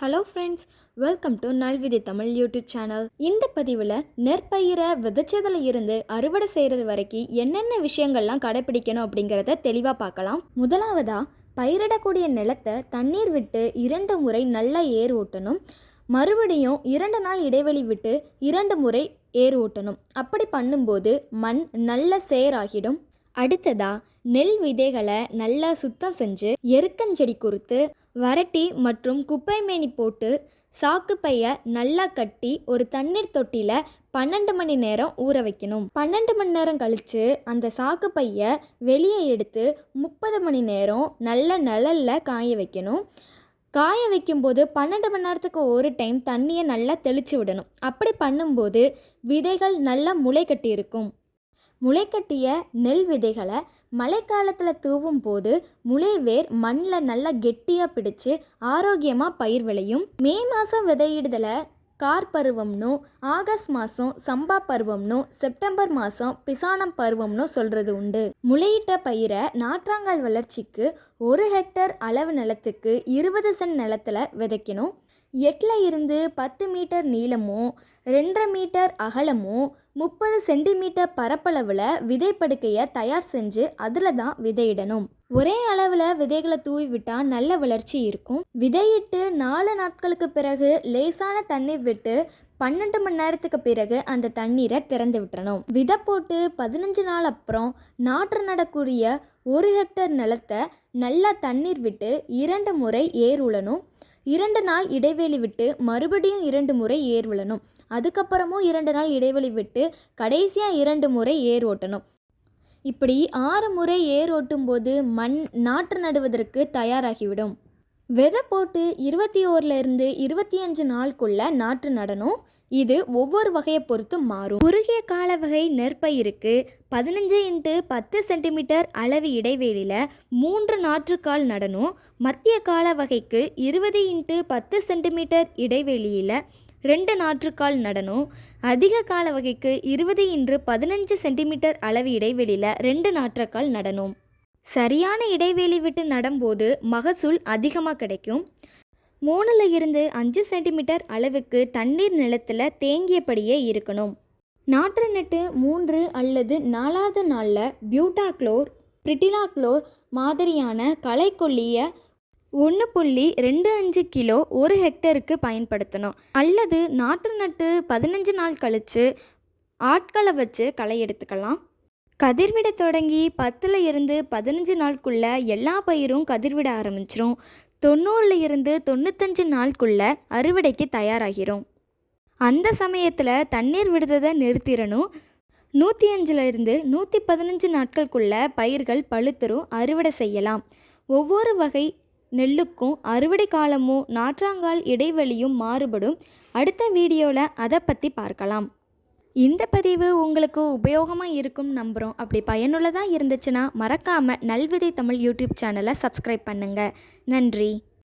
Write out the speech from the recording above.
Hello friends welcome to Nalvithai Tamil YouTube channel இந்த பதிவில் நெற்பயிரை விதைச்சதுல இருந்து அறுவடை செய்கிறது வரைக்கும் என்னென்ன விஷயங்கள்லாம் கடைப்பிடிக்கணும் அப்படிங்கிறத தெளிவாக பார்க்கலாம். முதலாவதாக பயிரிடக்கூடிய நிலத்தை தண்ணீர் விட்டு இரண்டு முறை நல்லா ஏர் ஓட்டணும். மறுபடியும் இரண்டு நாள் இடைவெளி விட்டு இரண்டு முறை ஏர் ஓட்டணும். அப்படி பண்ணும்போது மண் நல்ல சேராகிடும். அடுத்ததா நெல் விதைகளை நல்லா சுத்தம் செஞ்சு எருக்கஞ்செடி குறுத்து வரட்டி மற்றும் குப்பைமேனி போட்டு சாக்கு பைய நல்லா கட்டி ஒரு தண்ணீர் தொட்டியில் பன்னெண்டு மணி நேரம் ஊற வைக்கணும். பன்னெண்டு மணி நேரம் கழித்து அந்த சாக்கு பைய வெளியே எடுத்து முப்பது மணி நேரம் நல்ல நிழலில் காய வைக்கணும். காய வைக்கும்போது பன்னெண்டு மணி நேரத்துக்கு ஒரு டைம் தண்ணியை நல்லா தெளித்து விடணும். அப்படி பண்ணும்போது விதைகள் நல்லா முளை கட்டி இருக்கும். முளைக்கட்டிய நெல் விதைகளை மழைக்காலத்தில் தூவும் போது முளைவேர் மண்ணில் நல்லா கெட்டியாக பிடிச்சு ஆரோக்கியமாக பயிர் விளையும். மே மாதம் விதையிடுதலை கார் பருவம்னு ஆகஸ்ட் மாதம் சம்பா பருவம்னு செப்டம்பர் மாதம் பிசானம் பருவம்னு சொல்கிறது உண்டு. முளையிட்ட பயிரை நாற்றாங்கால் வளர்ச்சிக்கு ஒரு ஹெக்டர் அளவு நிலத்துக்கு இருபது சென்ட் நிலத்தில் விதைக்கணும். எட்டில் இருந்து பத்து மீட்டர் நீளமும் ரெண்டரை மீட்டர் அகலமும் முப்பது சென்டிமீட்டர் பரப்பளவில் விதைப்படுக்கையை தயார் செஞ்சு அதில் தான் விதையிடணும். ஒரே அளவில் விதைகளை தூவி விட்டால் நல்ல வளர்ச்சி இருக்கும். விதையிட்டு நாலு நாட்களுக்கு பிறகு லேசான தண்ணீர் விட்டு பன்னெண்டு மணி நேரத்துக்கு பிறகு அந்த தண்ணீரை திறந்து விட்டுறணும் விதை போட்டு பதினஞ்சு நாள் அப்புறம் நாற்று நடக்கூடிய ஒரு ஹெக்டர் நிலத்தை நல்லா தண்ணீர் விட்டு இரண்டு முறை ஏர் உழணும். இரண்டு நாள் இடைவெளி விட்டு மறுபடியும் இரண்டு முறை ஏர் விழணும். அதுக்கப்புறமும் இரண்டு நாள் இடைவெளி விட்டு கடைசியாக இரண்டு முறை ஏர் ஓட்டணும். இப்படி ஆறு முறை ஏர் ஓட்டும்போது மண் நாற்று நடுவதற்கு தயாராகிவிடும். விதை போட்டு இருபத்தி ஓர்லேருந்து இருபத்தி அஞ்சு நாளுக்குள்ளே நாற்று நடணும். இது ஒவ்வொரு வகையை பொறுத்து மாறும். குறுகிய கால வகை நெற்பயிருக்கு பதினஞ்சு இன்ட்டு பத்து சென்டிமீட்டர் அளவு இடைவெளியில் மூன்று நாற்றுக்கால் நடணும். மத்திய கால வகைக்கு இருபது இன்ட்டு பத்து சென்டிமீட்டர் இடைவெளியில் ரெண்டு நாற்றுக்கால் நடணும். அதிக கால வகைக்கு இருபது இன்று பதினஞ்சு சென்டிமீட்டர் அளவு இடைவெளியில் ரெண்டு நாற்றுக்கால் நடணும். சரியான இடைவெளி விட்டு நடும்போது மகசூல் அதிகமாக கிடைக்கும். மூணில் இருந்து அஞ்சு சென்டிமீட்டர் அளவுக்கு தண்ணீர் நிலத்தில் தேங்கியபடியே இருக்கணும். நாற்று நட்டு மூன்று அல்லது நாலாவது நாளில் பியூட்டாக்ளோர் பிரிட்டிலாக்ளோர் மாதிரியான களைக்கொல்லியை ஒன்று புள்ளி ரெண்டு அஞ்சு கிலோ ஒரு ஹெக்டருக்கு பயன்படுத்தணும். அல்லது நாற்று நட்டு பதினஞ்சு நாள் கழித்து ஆட்களை வச்சு களை எடுத்துக்கலாம். கதிர்விட தொடங்கி பத்தில் இருந்து பதினஞ்சு நாளுக்குள்ளே எல்லா பயிரும் கதிர்விட ஆரம்பிச்சிரும். தொண்ணூறில் இருந்து தொண்ணூத்தஞ்சு நாளுக்குள்ள அறுவடைக்கு தயாராகிறோம். அந்த சமயத்தில் தண்ணீர் விடுதலை நிறுத்திடணும் நூற்றி அஞ்சுலேருந்து நூற்றி பதினஞ்சு நாட்களுக்குள்ள பயிர்கள் பழுத்தரும் அறுவடை செய்யலாம். ஒவ்வொரு வகை நெல்லுக்கும் அறுவடை காலமும் நாற்றாங்கால் இடைவெளியும் மாறுபடும். அடுத்த வீடியோவில் அதை பற்றி பார்க்கலாம். இந்த பதிவு உங்களுக்கு உபயோகமாக இருக்கும் நம்புகிறோம் அப்படி பயனுள்ளதாக இருந்துச்சுன்னா மறக்காமல் நல்விதை தமிழ் யூடியூப் சேனலை சப்ஸ்கிரைப் பண்ணுங்கள் நன்றி.